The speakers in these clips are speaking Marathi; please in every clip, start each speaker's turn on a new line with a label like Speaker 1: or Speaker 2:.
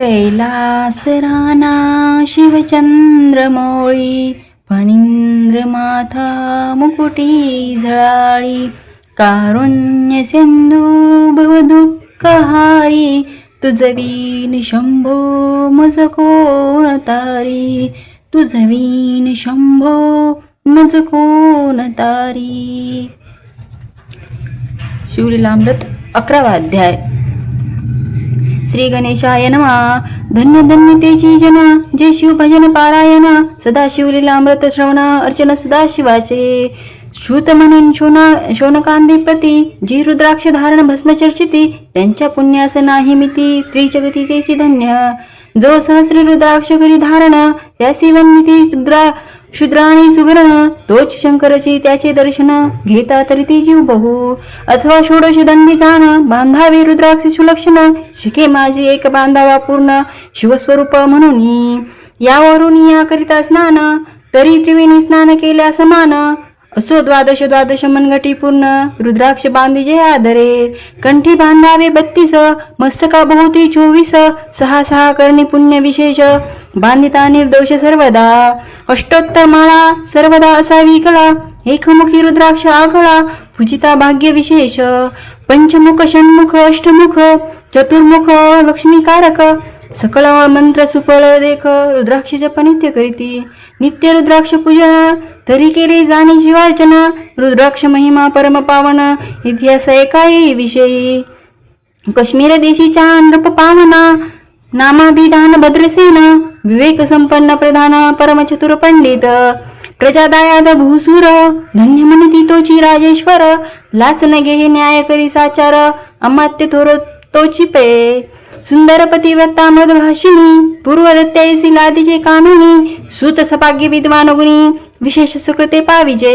Speaker 1: कैलास राना शिवचंद्रमौळी फणींद्र माथा मुकुटी झळाळी कारुण्य सिंधू भवदुःखहारी तुझवीन शंभो मज कोण तारी तुझवीन शंभो मज कोण तारी शिवलीलामृत अकरावा अध्याय। श्री गणेशाय नमा. धन्य धन्य तेची जन. जे शिव भजन पारायण. सदा शिवलीला अमृत श्रवण अर्चन सदा शिवाचे श्रुत म्हणून शोना शोनकांदी प्रती. जी रुद्राक्ष धारण भस्म चर्चिती. त्यांच्या पुण्यास नाही मिती. त्रिजगती तेची धन्य. जो सहस्र रुद्राक्ष करी धारण. त्या त्यासी रुद्रा शुद्रा आणि सुगरण तोच शंकरची त्याचे दर्शन घेता तरी ती जीव बहु. अथवा षोडश दंडी जाण बांधावे रुद्राक्ष सुलक्षण शिके माझी एक बांधावा पूर्ण शिवस्वरूप म्हणून. यावरून याकरिता स्नान तरी त्रिवेणी स्नान केल्या समान असो द्वादश द्वादश मनगटी पूर्ण रुद्राक्ष बांधी जे आदरे कंठी बांधावे बत्तीस मस्तका बहुती चोवीस सहा सहा करणे पुण्य विशेष बांधिता निर्दोष सर्वदा अष्टोत्तर माळा सर्वदा असावी कळा एकमुखी रुद्राक्ष आगळा पूजिता भाग्य विशेष पंचमुख षण्मुख अष्टमुख चतुर्मुख लक्ष्मीकारक सकळ मंत्र सुफळ देख रुद्राक्ष जप नित्य करीती नित्य रुद्राक्ष पूजन तरी केले जाणी शिवार्चन रुद्राक्ष महिमा परम पावन इतिहास एकाई विषयी. काश्मीर देशीच्या नृप पावना नामाभिधान भद्रसेन विवेक संपन्न प्रधान परमचतुर पंडित. प्रजादायाद भूसुर धन्य म्हणती तोची राजेश्वर लाच न घे न्याय करी साचार अमात्य थोर तोची पे सुंदर पतिव्रता मृदभाषिणी पूर्वदत्तैसी लादीचे कानुनी सुत सभाग्य विद्वान गुणी विशेष सुकृते पाविजे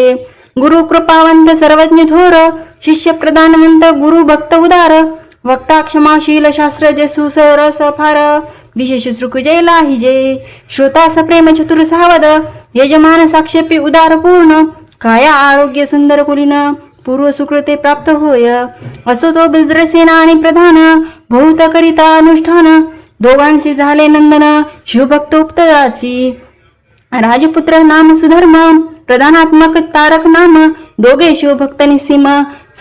Speaker 1: गुरु कृपावंत सर्वज्ञ थोर शिष्य प्रधानवंत गुरु भक्त उदार वक्ता क्षमाशील शास्त्रज्ञ सुसर सफार विशेष सृकुजय लाहिजे श्रोता सप्रेम चतुर सावध यजमान साक्षेपी उदार पूर्ण काया आरोग्य सुंदर कुलीन पूर्व सुकृते प्राप्त होय असो तो भद्रसेना आणि प्रधान बहुत करिता अनुष्ठान. दोघांशी झाले नंदन शिवभक्त उपतयाची राजपुत्र नाम सुधर्म प्रधानात्मक तारक नाम दोघे शिवभक्त निसीम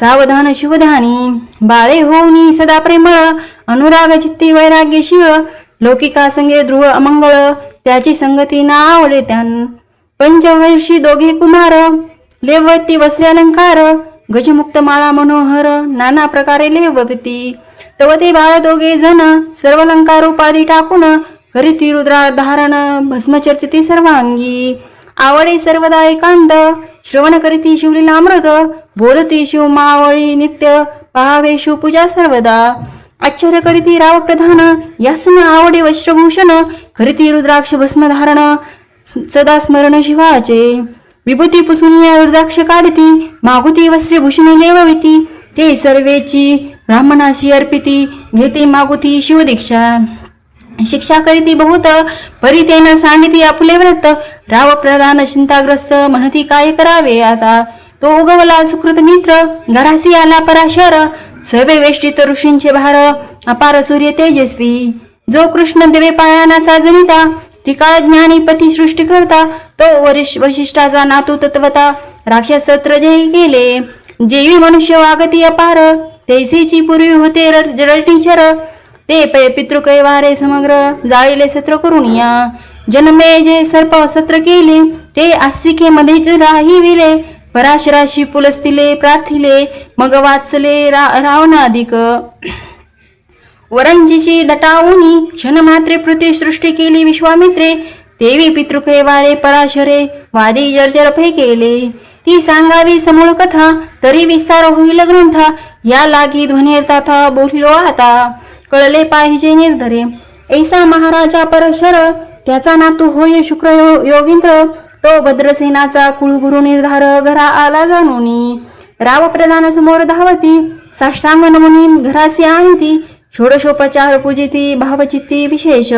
Speaker 1: सावधान शिवधानी. बाळे होऊनी सदा प्रेमळ अनुराग चित्ती वैराग्यशीळ लौकिका संगे ध्रुव अमंगळ त्याची संगती ना आवडे त्यान. पंचवर्षी दोघे कुमार लेवती वस्त्रे अलंकार गजमुक्त माळा मनोहर नाना प्रकारे लेवती. तव ते बाळ दोघे जण सर्व अलंकार उपाधी टाकून घरी रुद्रा धारण भस्मचर्चिती सर्वांगी. आवडे सर्वदा एकांत श्रवण करीती शिवलीला अमृत बोलती शिव मावळी नित्य पहावे शिवपूजा सर्वदा. आश्चर्य करीती राव प्रधान यासन आवडे वस्त्रभूषण करीती रुद्राक्ष भस्म धारण सदा स्मरण शिवाचे. विभूती पुसून या रुद्राक्ष काढती मागुती वस्त्रे भूषणे लेवविती ते सर्वेची ब्राह्मणाशी अर्पिती घेते मागुती शिवदीक्षा. शिक्षा करीती बहुत परितेन सांडिती आपुले व्रत. राव प्रधान चिंताग्रस्त म्हणती काय करावे आता? तो उगवला सुकृत मित्र. घरासी आला पराशर. सवे वेष्टित ऋषींचे भार. अपार सूर्य तेजस्वी. जो कृष्ण देवे पायानाचा जनिता त्रिकाळ ज्ञानी पती सृष्टी करता तो वरिष वशिष्ठाचा नातू तत्वता. राक्षस सत्र जय केले. जेवी मनुष्य वागती अपार. तैसेची पूर्वी होते रटीचर ते पै पितृकैवारे समग्र जाळीले सत्र करून या. जन्मे जे सर्प सत्र केले ते आस्तिके मध्येच राही विले. पराशराशी पुलस्तिले प्रार्थिले मग वाचले रा रावणाधिक वरंजीशी दटावूनी क्षणमात्रे पृथ्वी सृष्टी केली विश्वामित्रे. देवी पितृकैवारे पराशरे वादी जर्जर फै केले ती सांगावी समूळ कथा तरी विस्तार होईल ग्रंथ. या लागी ध्वनिर्ताथा बोलिलो आता. कळले पाहिजे निर्धरे. ऐसा महाराजा परशर त्याचा नातू होय शुक्र यो- योगींद्र. तो भद्रसेनाचा कुळगुरु निर्धार घरा आला जाणूनी. राव प्रधान समोर धावती साष्टांग नमुनी घरासी आणती. षोडशोपचार पूजिती भावचित्ती विशेष.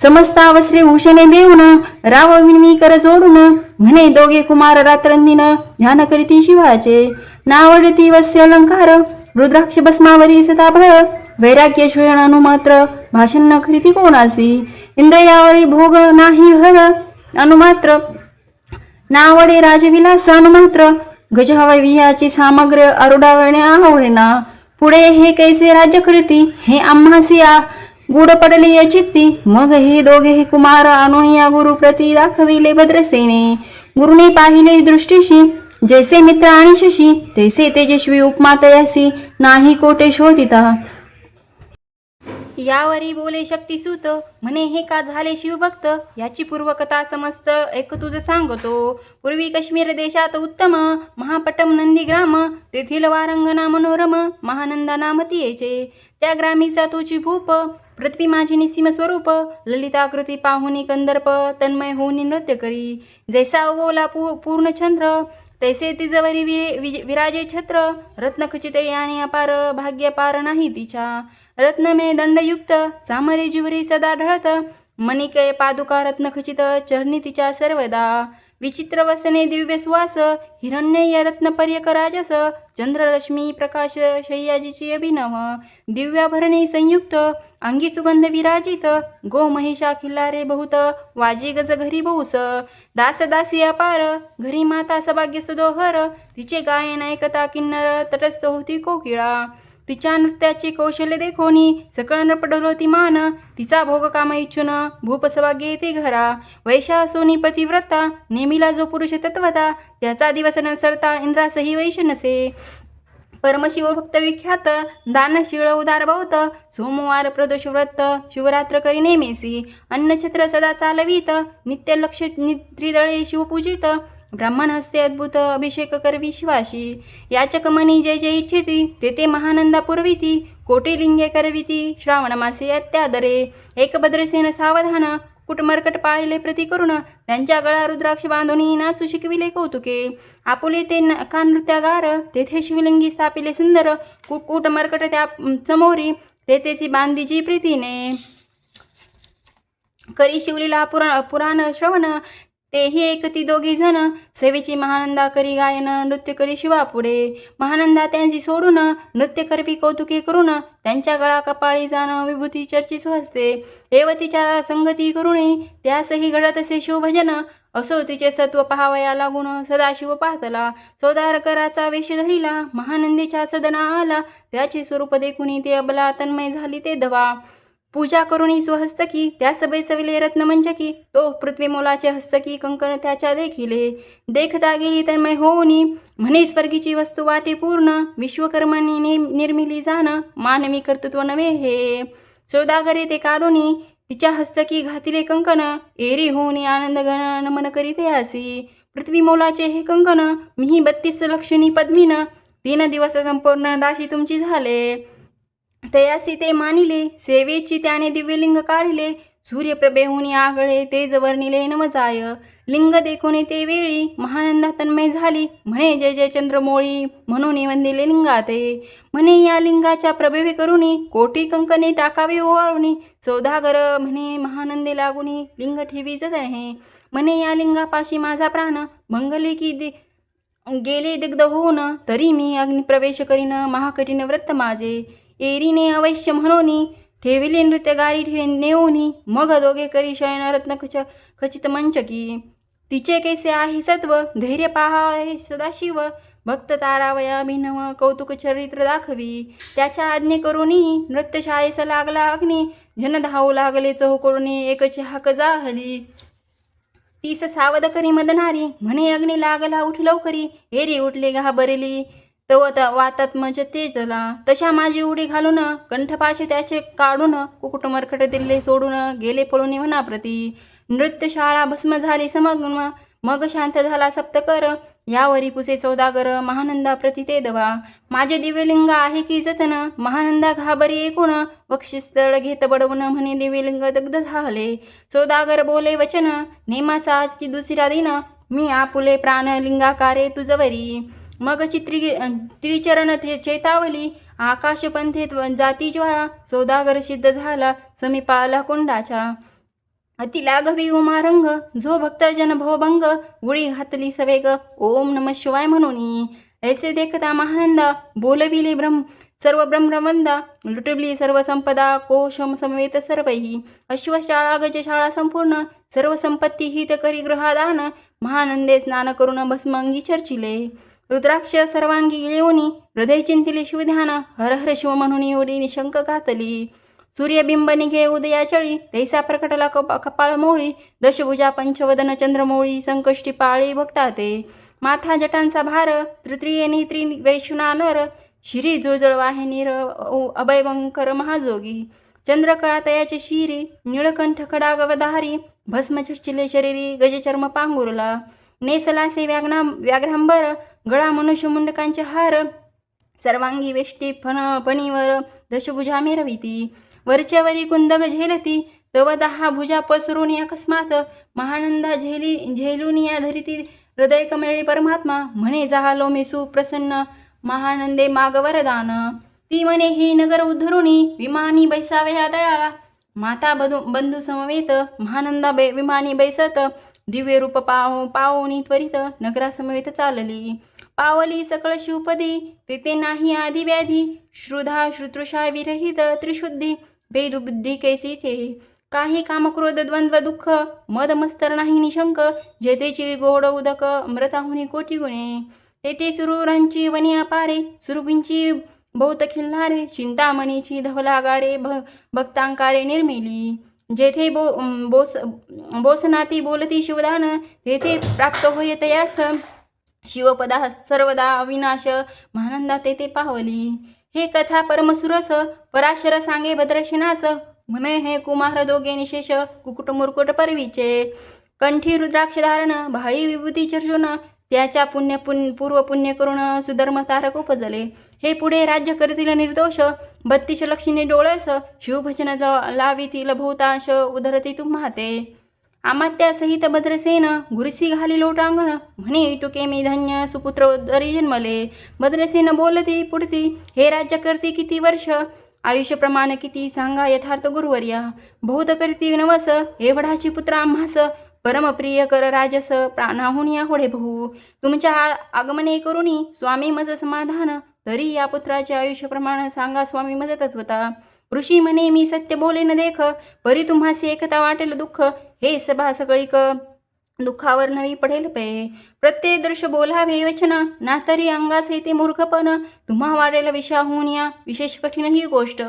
Speaker 1: समस्त अवसरे भूषणे देऊन राव विनवी कर जोडून म्हणे दोघे कुमार रात्रंदिन ध्यान करीती शिवाचे. नावडती वस्त्र अलंकार रुद्राक्ष भस्मावरी सताभर वैराग्य श्रेणानु मात्र भाषण न करीती कोणासी? इंद्रियावरी भोग नाही हर अनुमात्र. नावडे राजविलास अनुमात्र गजहवियाची सामग्र अरुडावणे आवडेना पुढे हे कैसे राज्य करती? हे आम्हासी आ गुड पडले चित्ती मग हे दोघेही कुमार आणून या गुरुप्रती दाखविले भद्रसेने गुरुने पाहिले दृष्टीशी जैसे मित्र आणि शशी तैसे तेजस्वी उपमा तयासी नाही कोटे शोधिता यावरी बोले शक्तिसूत म्हणे हे का झाले शिवभक्त? याची पूर्वकथा समस्त एक तुझं सांगतो. पूर्वी काश्मीर देशात उत्तम महापटम नंदीग्राम तेथील वारंगना मनोरम महानंदा नाम तियेचे. त्या ग्रामीचा तुझी भूप पृथ्वी माझी निसीम स्वरूप ललिताकृती पाहुनी कंदर्प तन्मय होऊनी नृत्य करी. जैसा उगवला पू पूर्णचंद्र तैसे तिजवरी विरे विराजे छत्र रत्नखचिते आणि अपार भाग्य पार नाही तिच्या. रत्नमे दंडयुक्त चामरे जिवरी सदा ढळत मनिके पादुका रत्नखचित चरणी तिच्या सर्वदा. विचित्र वसने दिव्य सुवास हिरण्यय रत्नपर्यक राजस चंद्ररश्मी प्रकाश शय्याजीची अभिनव. दिव्याभरणी संयुक्त अंगी सुगंध विराजित गो महिषा खिल्लारे बहुत वाजी गज घरी बहुस दास दासी अपार घरी माता सभाग्य सुदोहर तिचे गायन ऐकता किन्नर तटस्थ होती कोकिळा. तिच्या नृत्याचे कौशल्य देखोनी सकळ नपडलो ती मान तिचा भोग काम इच्छुन भूप येते घरा. वैशा सोनी पतिव्रता नेमिला जो पुरुष तत्वता त्याचा दिवस न सरता इंद्रासही वैश नसे. परमशिव भक्त विख्यात दानशीळ उदार भवत सोमवार प्रदोष व्रत शिवरात्र करी नेमेसी. अन्नछत्र सदा चालवीत नित्य लक्ष त्रिदळे शिवपूजित ब्राह्मण हस्ते अद्भुत अभिषेक करवी शिवाशी. याचक मनी जय जय इच्छिती तेथे महानंदा पुरविती कोटी लिंगे करविती श्रावण मासे अत्यादरे. एक भद्रसेन सावधान कुटमरकट पाळले प्रति करुण त्यांच्या गळा रुद्राक्ष बांधून नाचू शिकविले कौतुके. आपुले ते नका नृत्यागार तेथे शिवलिंगी स्थापिले सुंदर कुटकुट त्या समोरी तेथेची बांधीची प्रीतीने. करी शिवलीला पुरा पुराण श्रवण तेही एकती दोघी जण सेवेची महानंदा करी गायन नृत्य करी शिवा पुढे. महानंदा त्यांची सोडून नृत्य करवी कौतुके करून त्यांच्या गळा कपाळी जाणं विभूती चर्ची सुहसते. रेवतीच्या संगती करुणी त्यासही घडत असे शिवभजन असो तिचे सत्व पहावया लागून सदाशिव पाहतला. सौदारकराचा वेश धरिला महानंदीच्या सदना आला त्याचे स्वरूप देखुनी ते अबला तन्मय झाली ते दवा. पूजा करून करुणी स्वहस्तकी त्या सबै सविले रत्न म्हणजे की तो पृथ्वी मोलाचे हस्तकी कंकण त्याच्या देखिले. देखता गेली तन्मय होऊनी म्हणे स्वर्गीची वस्तू वाटे पूर्ण विश्वकर्मानी नि निर्मिली जाण मानवी कर्तृत्व नव्हे हे. सौदागरे ते काढूनी तिच्या हस्तकी घातिले कंकण एरी होऊनी आनंद गण नमन करीते आसी पृथ्वी मोलाचे हे कंकण मीही बत्तीस लक्षणी पद्मीन तीन दिवस संपूर्ण दाशी तुमची झाले. तयासी ते मानिले सेवेची त्याने दिव्यलिंग काढले सूर्यप्रभेहून आगळे तेज वर्णिले नवजाय. लिंग देखून ते वेळी महानंदा तन्मय झाली म्हणे जय जय चंद्रमोळी म्हणून वंदिले लिंगाते. म्हणे या लिंगाच्या प्रभेवे करुणी कोटी कंकणे टाकावे ओवाळुनी चौदागर म्हणे महानंदे लागुनी लिंग ठेवी जतहे. म्हणे या लिंगापाशी माझा प्राण मंगले की दे गेले दिग्ध होऊन तरी मी अग्निप्रवेश करीन महाकठीण व्रत माझे. एरीने अवश्य म्हणोनी ठेविले नृत्य गारी ठे नेऊनी मग दोघे करी शयन रत्न खच खचित मंचकी. तिचे कैसे आहे सत्व धैर्य पहा सदाशिव भक्त तारावया अभिनव कौतुक चरित्र दाखवी. त्याच्या आज्ञे करूनही नृत्यशाळेस लागला अग्नी जन धावू लागले चहू करून एकची हाक जाहली. तीस सावध करी मदनारी म्हणे अग्नी लागला उठ लवकरी एरी उठले घाबरली. तव त म्हणजे ते तेजला तशा माझी उडी घालून कंठपाशी त्याचे काढून कुकुट मरकट दिले सोडून गेले पळून वनाप्रती नृत्यशाळा भस्म झाली समग्न मग शांत झाला सप्तकर. यावरी पुसे सौदागर महानंदा प्रति ते दवा. माझे दिव्यलिंग आहे की जतन महानंदा घाबरी एकूण. वक्षस्थळ घेत बडवून म्हणे दिव्यलिंग दग्ध झाले. सौदागर बोले वचन नेमाचा आजची दुसरा दिन. मी आपुले प्राणलिंगाकारे तुझवरी. मग त्रि त्रिचरण चेतावली आकाशपंथेत जाती ज्वाळा सौदागर सिद्ध झाला समीपा आला कुंडाच्या अति लाघवी उमारंग झो भक्तजन भवभंग उडी घातली सवेग ओम नम शिवाय म्हणून. ऐसे देखता महानंदा बोलविले ब्रह्म सर्व ब्रह्मवंदा लुटबली सर्व संपदा कोशम समवेत सर्वही अश्वशाळा गजशाळा संपूर्ण सर्व संपत्ती हित करी ग्रहादान महानंदे स्नान करून भस्मांगी चर्चिले. रुद्राक्ष सर्वांगी येऊनी हृदय चिंतिली शिवध्यान हर हर शिव म्हणून एवढी निशंक घातली सूर्यबिंब निघे उदयाचळी तैसा प्रकटला कप कपाळ मोळी दशभुजा पंचवदन चंद्रमोळी संकष्टी पाळी भक्ता ते माथा जटांचा भार तृतीय नेत्री नर शिरी जुळजळ वाहिनीर अभयवंकर महाजोगी. चंद्रकळा तयाची शिरी निळकंठ खडागवधारी भस्म चिले शरीरी गजचर्म पांगुरला. नेसलासे व्याघ्ना व्याघ्रांबर गळा मनुष्य मुंडकांचे हार. सर्वांगी वेष्टी फण फणीवर दशभुजा मिरविती. वरच्यावरी कुंदग झेलती तव दहा भुजा पसरून अकस्मात. महानंदा झेली झेलून या धरिती. हृदय कमळी परमात्मा म्हणे जाहालो मी सुप्रसन्न. महानंदे माग वरदान. ती म्हणे ही नगर उद्धरुणी विमानी बैसावे या दयाळा. माता बधू बंधू समवेत महानंदा बै विमानी बैसत. दिव्य रूप पाव पावनी त्वरित नगरासमवेत चालली. पावली सकळ शिवपदी तेथे नाही आधी व्याधी. श्रुधा श्रुतृषा विरहित त्रिशुद्धी भेदबुद्धी कैसी थे? काही कामक्रोध द्वंद्व दुःख मद मस्तर नाही निशंक. जेतेची गोड उदक अमृताहुनी कोटी गुणे. तेथे सुरूरांची वनी अपारे सुरभींची बहुत खिल्लारे चिंतामणीची धवलागारे भ भक्तांकारे निर्मिली. जेथे बो बोस बोसनाती बोलती शिवदान तेथे प्राप्त होय तयास. शिवपदा सर्वदा अविनाश महानंदा तेथे पावली. हे कथा परमसुरस पराशर सांगे भद्रशिनास म्हणे हे कुमार दोघे निशेष कुकुट मुरकुट परवीचे. कंठी रुद्राक्ष धारण भाळी विभूती चर्चून त्याच्या पुण्य पुण्य पूर्व पुण्य करून सुधर्म तारक उपजले. हे पुढे राज्य करतील निर्दोष बत्तीस लक्षिणी डोळस शिवभजन लावितील बहुतांश उधरती आमात्या सहित भद्रसेन घुरसी घाली लोटांगण. म्हणे टुके मी धन्य सुपुत्रोदरी जन्मले. भद्रसेन बोलती पुढती हे राज्य करते किती वर्ष? आयुष्यप्रमाण किती? सांगा यथार्थ गुरुवर्या. बहुत करती नवस हे वडाची पुत्र आम्हास. परमप्रिय कर राजस प्राणाहून या होडे भाऊ तुमच्या आगमने करुणी स्वामी मज समाधान. तरी या पुत्राचे आयुष्यप्रमाण सांगा स्वामी मज तत्वता. ऋषी म्हणे मी सत्य बोले न देख. परी तुम्हासी एकता वाटेल दुःख. हे सभा सगळीक दुःखावर नवी पडेल पे. प्रत्येक दृश्य बोलावे वचन. ना तरी अंगास येते मूर्खपण. तुम्हा वाढेल विषाहून या. विशेष कठीण ही गोष्ट.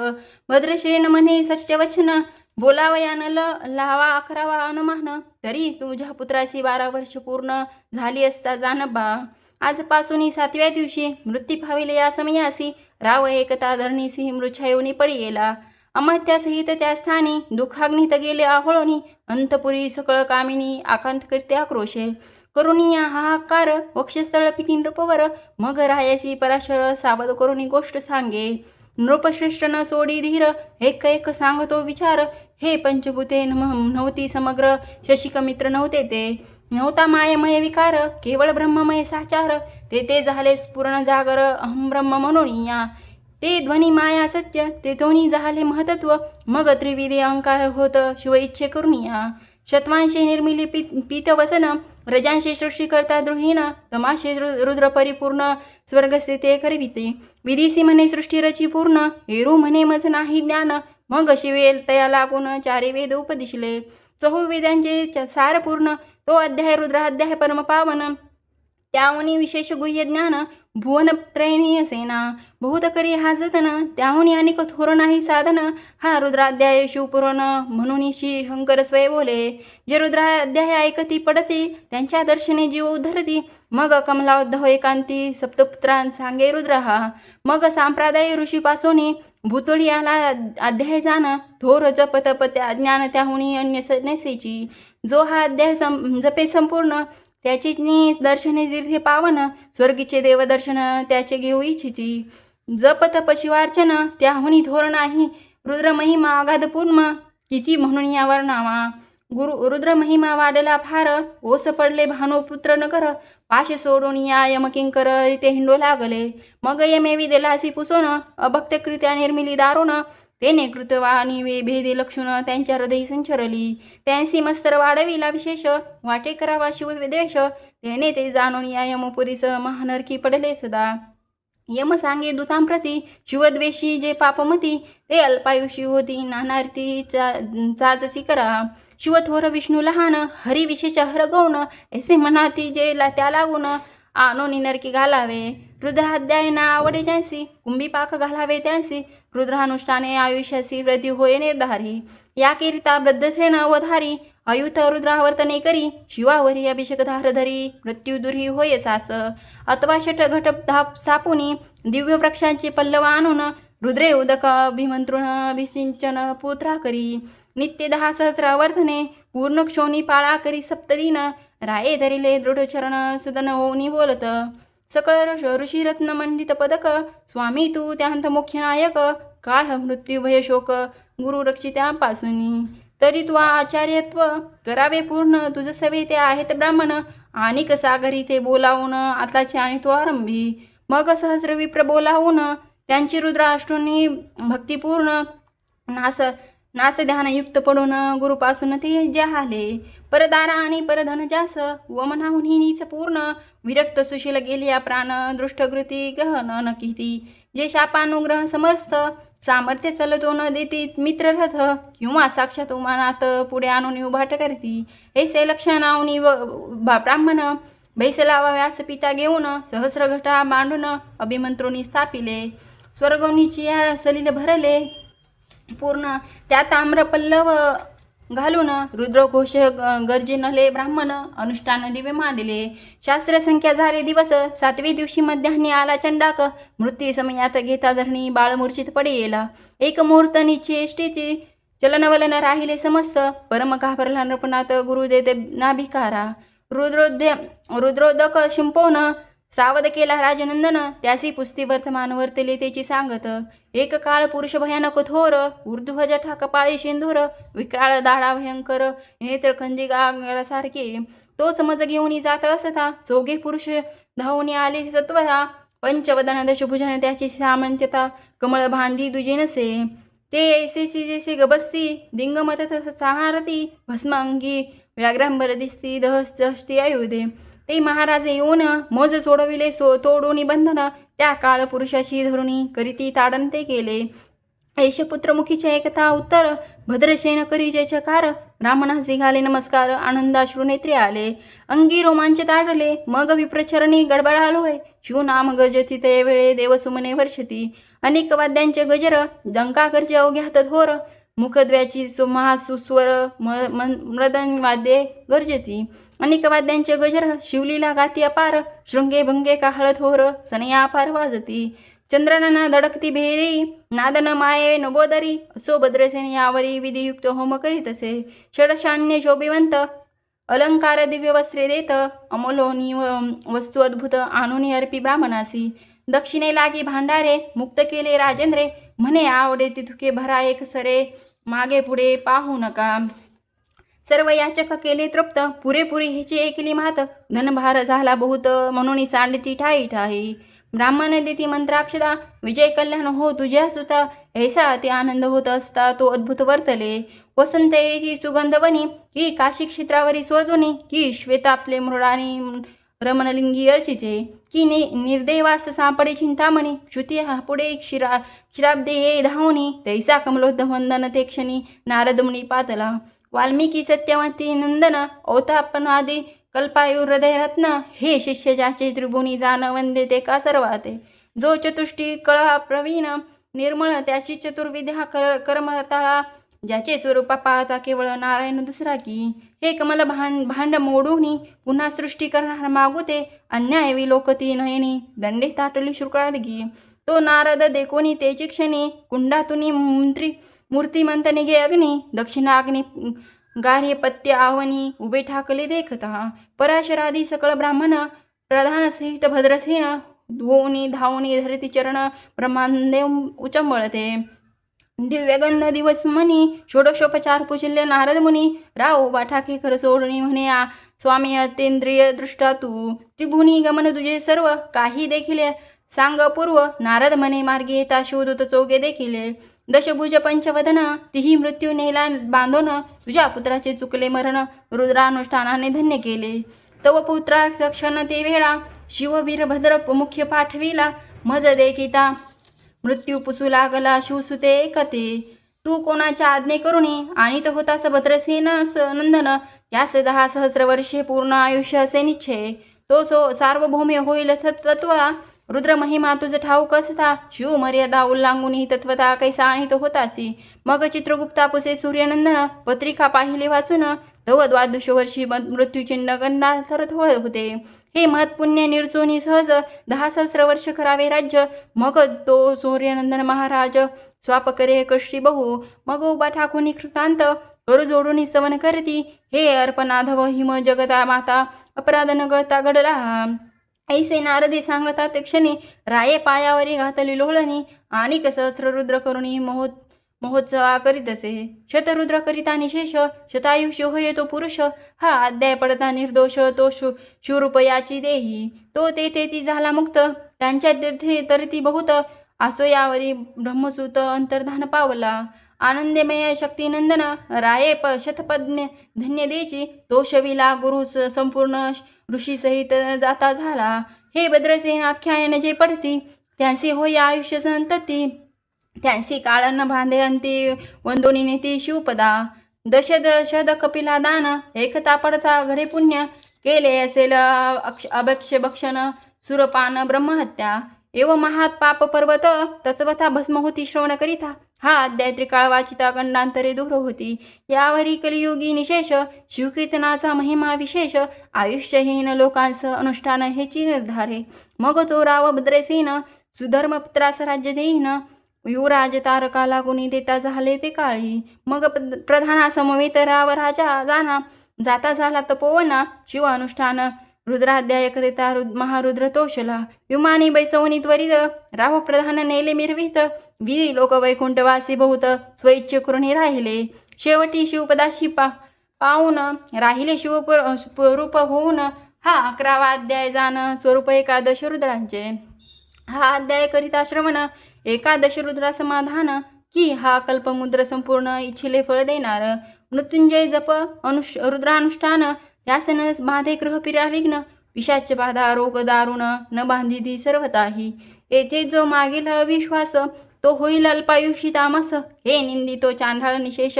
Speaker 1: भद्रश्रेण म्हणे सत्यवचन बोलावयान ल लावा अकरावा अनुमान. तरी तुझ्या पुत्राशी बारा वर्ष पूर्ण झाली असता जानबा आजपासून सातव्या दिवशी मृत्यू पाविले या समयासी. राव एकता धरणीसी मृच्छायोनी पडी गेला अमात्यासहित त्या स्थानी दुःखाग्नित गेले आहोळणी अंतपुरी सकळ कामिनी आकांत करते आक्रोशे करुणिया हाहाकार वक्षस्थळ पिटी नृपवर मग रायासी पराशर सावध करुणी गोष्ट सांगे नृपश्रेष्ठ न सोडी धीर एक एक सांगतो विचार हे पंचभूते नव्हती समग्र शशिक मित्र नव्हते ते नव्हता मायमय विकार केवळ ब्रह्ममय साचार ते ते झाले स्पूर्ण जागर अहम ब्रह्म म्हणून या ते ध्वनी माया सत्य ते दोन्ही झाले महतत्व. मग त्रिविधी अंकार होत शिव इच्छे करुनिया शतवांशे निर्मिली पी पीतवसन रजांशे सृष्टी करता द्रुहीन तमाशे रु- रुद्र परिपूर्ण स्वर्गस्थिते करविते. विदिसी म्हणे सृष्टी रची पूर्ण हेरू म्हणे मज नाही ज्ञान. मग शिवेल तया लागून चारे वेद उपदिशले. चहुवेदांचे च- सार पूर्ण तो अध्याय रुद्र अध्याय परम पावन त्याहुनी विशेष गुह्य ज्ञान भुवनत्रयनीय सेना बहुत करी हा जतन त्याहून अनेक कथोर नाही साधन हा रुद्राध्याय शिवपुराण म्हणून श्री शंकर स्वय बोले जे रुद्राध्याय ऐकती पडती त्यांच्या दर्शने जीव उद्धरती मग कमलाउद्धव एकांती सप्तपुत्रां सांगे रुद्र हा मग सांप्रदाय ऋषीपासून भूतोळी आला अध्याय जाण थोर जप तप त्या ज्ञान त्याहुनी अन्य स- जो हा अध्याय सं जपे संपूर्ण त्याची नी दर्शने तीर्थे पावन स्वर्गीचे देवदर्शन त्याचे घेऊ इच्छिती. जप तप त्याहुनी थोर नाही. रुद्र महिमा अगाध पूर्ण किती म्हणून यावर नावा गुरु रुद्रमहिमा वाढला फार ओस पडले भानो पुत्र नगर. पाश सोडून या यमकिंकर रीते हिंडो लागले. मग यमे विदेलासी पुसोन अभक्तकृत्या निर्मिली दारुण तेने कृतवाणी वे भेदे लक्षण त्यांच्या हृदयी संचरली. त्यांसी मस्तर वाढविला विशेष वाटे करावा शिवद्वेष तेने ते जाणून या यमपुरीस महानरकी पडले सदा. यम सांगे दूतांप्रती शिवद्वेषी जे पापमती ते अल्पायुषी होती नानार्थी चा चाचशी करा. शिवथोर विष्णू लहान हरी विशेष हर गौण ऐसे मनाती जेला त्या लागून आनोनी नरकी घालावे रुद्राध्याय ना आवडे ज्यांसी कुंभी पाक घालावे त्यांसी रुद्रानुष्ठाने आयुष्यासी व्रती होय निर्धारी. याकरिता वृद्धश्रेण अवधारी अयुत रुद्रावर्तने करी शिवावरी अभिषेक धार धरी मृत्यू दुरी होय साच. अथवा षट घट धाप सापुनी दिव्य वृक्षांचे पल्लव आणून रुद्रे उदक अभिमंत्रुण अभिसिंचन पुत्रा करी नित्य दहा सहस्रावर्धने पूर्ण क्षोणी पाळा करी सप्तदिन राये धरिले दृढचरण सुदन होनी बोलत सकळ ऋष- ऋषीरत्न मंडित पदक स्वामी तू त्यांत मुख्य नायक काळ मृत्यू भय शोक गुरु रक्षित्यापासून तरी तू आचार्यत्व करावे पूर्ण तुझ सवे ते आहेत ब्राह्मण आणिक सागरी ते बोलावून आताचे आणि तो आरंभी मग सहस्रवी प्रबोलावून त्यांची रुद्राष्टोनी भक्तिपूर्ण नास नास ध्यानयुक्त पडून गुरुपासून ते जहाले. परदारा आणि परधन जास व मनाहून पूर्ण. विरक्त सुशील गेली या प्राण दृष्टकृती गहन न किती. जे शापानुग्रह समर्थ सामर्थ्य चलतो न देती मित्र रथ किंवा साक्षात उमानात पुढे आणून उभाट करती. ऐसे लक्षणावनी व बा- ब्राह्मण बैसला व्यासपिता घेऊन सहस्र घटा मांडून अभिमंत्रोनी स्थापिले. स्वर्गवनीची या सलील भरले. पूर्ण त्यात आम्रपल्लव घालून रुद्रघोष ग- गर्जिनले ब्राह्मण अनुष्ठान दिवे मांडले. शास्त्र संख्या झाले दिवस सातवे दिवशी मध्याह्नी आला चंडाक. मृत्यू समयात घेता धरणी बाळमूर्छित पडेला. एक मुहूर्त निश्चेष्टीची चलनवलन राहिले समस्त. परम घाबरला नृपणात गुरुदेव नाभिकारा. रुद्रोद्य रुद्रोदक शिंपवून सावध केला राजनंदन त्यासी पुस्ती वर्तमान वर्तले त्याची सांगत एक काळ पुरुष भयानक थोर ऊर्ध्वज ठाक पाळी शेंदूर विक्राळ दाढा भयंकर नेत्र खंदिगासारखे तोच मज घेऊन जात असता चोगे पुरुष धावून आले सत्वरा. पंचवदन दशभुजन त्याची सामंत्यता कमळ भांडी दुजे नसे ते ऐसेशी जैसे गबस्ती दिंगमत सहारती भस्मांगी व्याघ्रांबर दिसती दहस दहस्ती आयुधे. ते महाराज येऊन मोज सोडविले सो तोडून बंधन त्या काळ पुरुषाशी धरुणी करीती ताडन ते केले ऐशपुत्रमुखीच्या एकता उत्तर भद्रशेन करी जय चकार ब्राह्मणास घाले नमस्कार आनंदाश्रू नेत्री आले. अंगी रोमांच ताडले मग विप्रचरणी गडबड लोळे शिवनाम गजती ते वेळे देवसुमने वर्षती. अनेक वाद्यांचे गजर जंका गर्ज अवघ्यात थोर मुखद्व्याची सु महासुस्वर म मन मृदन वाद्ये गर्जती. अनेक वाद्यांचे गजर शिवलीला गाती अपार. शृंगे भंगे काहळ थोर सनया अपार वाजती. चंद्रनना धडकती भेरी. नादन माये नबोदरी असो भद्रसेन यावरी विधियुक्त होम करीत असे. षडशान्य शोभिवंत. अलंकार दिव्य वस्त्रे देत. अमोलोनी व- वस्तू अद्भुत आणूनी अर्पी ब्राह्मणासी. दक्षिणे लागी भांडारे. मुक्त केले राजेंद्रे. म्हणे आवडे तिथुके भरा एक सरे. मागे पुढे पाहू नका. सर्व याचक केले तृप्त. पुरेपुरी ह्याची एकली मात. धनभार झाला बहुत. म्हणून सांडती ठाई ठाई ब्राह्मण देती मंत्राक्षदा. विजय कल्याण हो तुझ्या सुता. ऐसा अति आनंद होत असता तो अद्भुत वर्तले. वसंत येची सुगंध बनी की काशी क्षेत्रावरी सोदुनी की श्वेतापले मृडानी रमणलिंगी अर्चिचे. की नि निर्देवास सापडे चिंतामणी श्रुती हा पुढे क्षीरा क्षीराब्दे ये. धावनी तैसा कमलोद्धवंदन ते क्षणी नारदमुनी पातला. वाल्मिकी सत्यवती नंदन औतापनादी कल्पायु हृदयरत्न हे शिष्य ज्याचे त्रिभुनी जाण वंदे ते का सर्वाते? जो चतुष्टी कळा प्रवीण निर्मळ त्याची चतुर्विद्या कर कर्मताळा ज्याचे स्वरूपा पाहता केवळ नारायण दुसरा की हे कमल भांड भांड मोडूनी पुन्हा सृष्टी करणार मागुते अन्याय विलोकती नयनी दंडे ताटली शुक्रादगी तो नारद देखोनी तेची क्षणी कुंडातुनी मंत्री मूर्तिमंत निघे अग्नी दक्षिणाग्नी गार्हे पत्य आवनी उभे ठाकले देखता. पराशरादी सकळ ब्राह्मण प्रधान सहित भद्रसेन धोनी धावनी धरती चरण ब्रह्मांदेव उचंबळते. दिव्यगंध दिवस म्हणी षोडशोपचार पूजल्य नारद मुनी राव वाठाके खर सोडणी म्हणया स्वामी अतेंद्रिय दृष्टा तू त्रिभुनी गमन तुझे सर्व काही देखील सांग पूर्व नारद म्हणे मार्गे येता शोधत चौघे देखील दशभुज पंचवदन तिही मृत्यू नेला बांधून तुझ्या पुत्राचे चुकले मरण रुद्रानुष्ठानाने धन्य केले. तव पुत्रा क्षण ते वेळा शिववीरभद्र मुख्य पाठविला मज देखिता मृत्यू पुसू लागला शिवसुते कते तू कोणाच्या आज्ञे करुणी? आणि तर होता भद्रसेन नंदन. यास दहा सहस्र वर्षे पूर्ण आयुष्य असे निश्चय तो सो सार्वभौम्य होईल सत्वत्वा. रुद्र महिमा तुझ ठाऊक असता शिव मर्यादा ही तत्वता कैसा आणि तो होतासी मग चित्रगुप्ता पुसे सूर्यनंदन पत्रिका पाहिले वाचून तव द्वादश वर्षी मृत्यूचिन्ह गंडा सरत होते. हे महत्पुण्य निर्सोनी सहज दहा सहस्र वर्ष करावे राज्य. मग तो सूर्यनंदन महाराज स्वाप करे कष्टी बहु. मग उभा ठाकुनी कृतांत कर जोडून स्तवन करती. हे अर्पणाधव हिम जगता माता अपराध न गळता घडला ऐसे नारदी सांगता ते क्षणी राये पायावरी घातली लोहळणी आणि सहस्ररुद्र करुणी महोत महोत्सवा करीत असे. शतरुद्र करिता निशेष शतायुष्य होय तो पुरुष. हा अध्याय पडता निर्दोष तो शु शिवरूपयाची देही. तो तेथेची झाला मुक्त. त्यांच्या तीर्थे तरती बहुत. आसोयावरी ब्रह्मसूत अंतर्धान पावला. आनंदमय शक्तिनंदन. राये प शतपद्म्य धन्य देची. तो शविला गुरु संपूर्ण ऋषीसहित जाता झाला. हे भद्रसेन आख्यायन जे पडती त्यांसी होय आयुष्य संतती. त्यांसी काळन बांधे अंती वंदोनी नेती शिवपदा. दश दशद कपिला दान एकता पडता घडे पुण्य. केले असेल अक्ष अभक्ष भक्षण सुरपान ब्रह्महत्या. एव महात पाप पर्वत तत्वता भस्म होती श्रवण करिता. हा अध्याय त्रिकाळ वाचिता गंडांतरे दूर होती. यावरी कलियुगी निशेष शिवकीर्तनाचा महिमा विशेष आयुष्यहीन लोकांचं अनुष्ठान ह्याची निर्धारे. मग तो राव भद्रसेन सुधर्मपुत्रास राज्य देईन. युवराज तारकाला गुणी देता झाले ते काळी. मग प- प्रधाना समवेत राव राजा जाना. जाता झाला तपोवना. शिव अनुष्ठान रुद्राध्याय करिता रुद महारुद्र तोषला विमानी बैसवनी त्वरित राव प्रधान नेले मिरवित विधी लोक वैकुंठवासी बहुत स्वैच्छ राहिले. शेवटी शिवपदाशी पा पाहून राहिले शिवप रूप होऊन हा अकरावा अध्याय जाण स्वरूप एकादश रुद्रांचे. हा अध्याय करिता श्रवण एकादश रुद्रा समाधान की हा कल्पमुद्र संपूर्ण इच्छिले फळ देणार. मृत्युंजय जप अनुष रुद्रानुष्ठान त्यासन बाधे गृह पिरा विघ्न विषाच बाधा रोग दारुण न बांधिती सर्वताही. येथे जो मागील अविश्वास तो होईल अल्पायुषी तामस. हे निंदितो चांढाळ निशेष.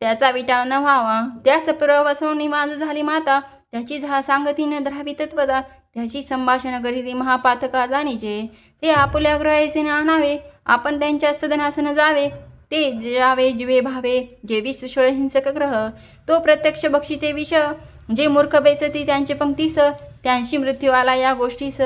Speaker 1: त्याचा विटा न व्हावा. त्यास प्रवसवणी माझ झाली माता. त्याची झा सांगतीन द्रावी तत्वता त्याची संभाषण करीती महापातका जाणीचे ते आपल्या ग्रहाचे आणावे आपण त्यांच्या सदनासन जावे. ते जावे जिवे भावे. जे विसुषळ हिंसक ग्रह. तो प्रत्यक्ष बक्षिते विष. जे मूर्ख बेसती त्यांचे पंक्तीस त्यांशी मृत्यू आला या गोष्टीस.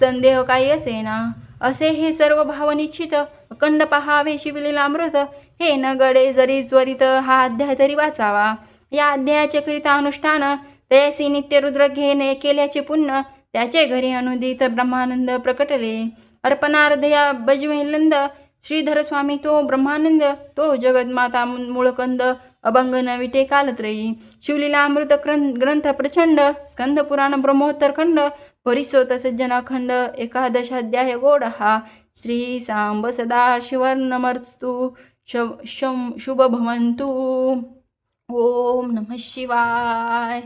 Speaker 1: संदेह काही असेना. असे हे सर्व भाव निश्चित. अखंड पहावे शिवलेला अमृत. हे न गडे जरी ज्वरित हा अध्याय तरी वाचावा. या अध्यायाचे करिता अनुष्ठान. तयासी नित्य रुद्र घेणे केल्याचे पुण्य. त्याचे घरी अनुदित ब्रह्मानंद प्रकटले. अर्पणार्धया बजमेलंद श्रीधर स्वामी तो ब्रह्मानंद. तो जगदमाता मूळकंद अभंग नविटे कालत्रयी शिवलीला अमृत क्रं ग्रंथ प्रचंड स्कंद पुराण ब्रह्मोत्तर खंड परिसोत सज्जन अखंड एकादश अध्याय गोड हा श्री सांब सदा शिवर्णमर्स्तु शं शुभ भवंतु ओम नमः शिवाय।